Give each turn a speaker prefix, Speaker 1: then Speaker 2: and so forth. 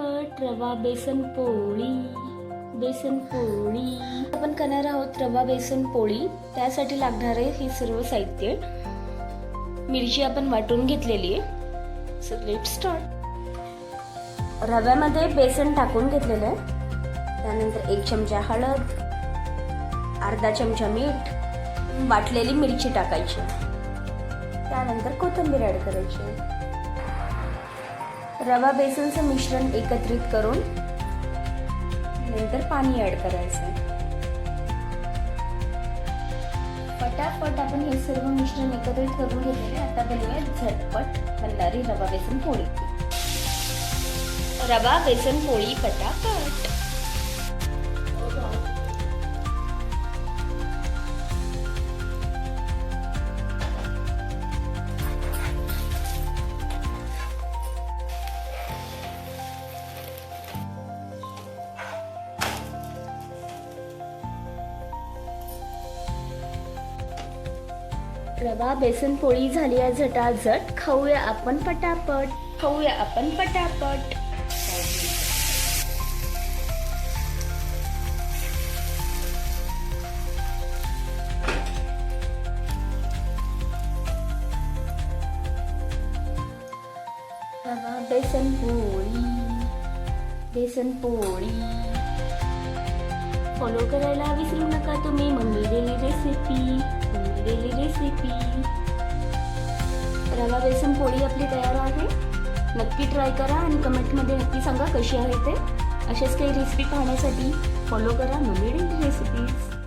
Speaker 1: पट रवा बेसन पोळी बेसन पोळी. आपण करणार आहोत रवा बेसन पोळी. त्यासाठी लागणारे हे सर्व साहित्य. मिरची आपण वाटून घेतलेली आहे. सो लेट स्टार्ट रव्यामध्ये बेसन टाकून घेतलेलं आहे. त्यानंतर एक चमचा हळद अर्धा चमचा मीठ वाटलेली मिरची टाकायची. त्यानंतर कोथिंबीर ॲड करायची. रवा बेसनचं मिश्रण एकत्रित करून नंतर पाणी ॲड करायचं. पटापट आपण हे सर्व मिश्रण एकत्रित करून घेतलेले आता बनवूया झटपट बनणारी रवा बेसन पोळी. रवा बेसन पोळी पटापट. रवा बेसन पोळी झाली आहे झटाझट. खाऊया आपण पटापट. खाऊया आपण पटापट. रवा बेसन पोळी. बेसन पोळी. फॉलो करायला विसरू नका तुम्ही मम्मी दिलेली रेसिपी मम्मी रेसिपी रवा बेसन पोळी आपली तयार आहे. नक्की ट्राय करा आणि कमेंटमध्ये नक्की सांगा कशी आहे ते. अशाच काही रेसिपी पाहण्यासाठी फॉलो करा नवीन रेसिपीज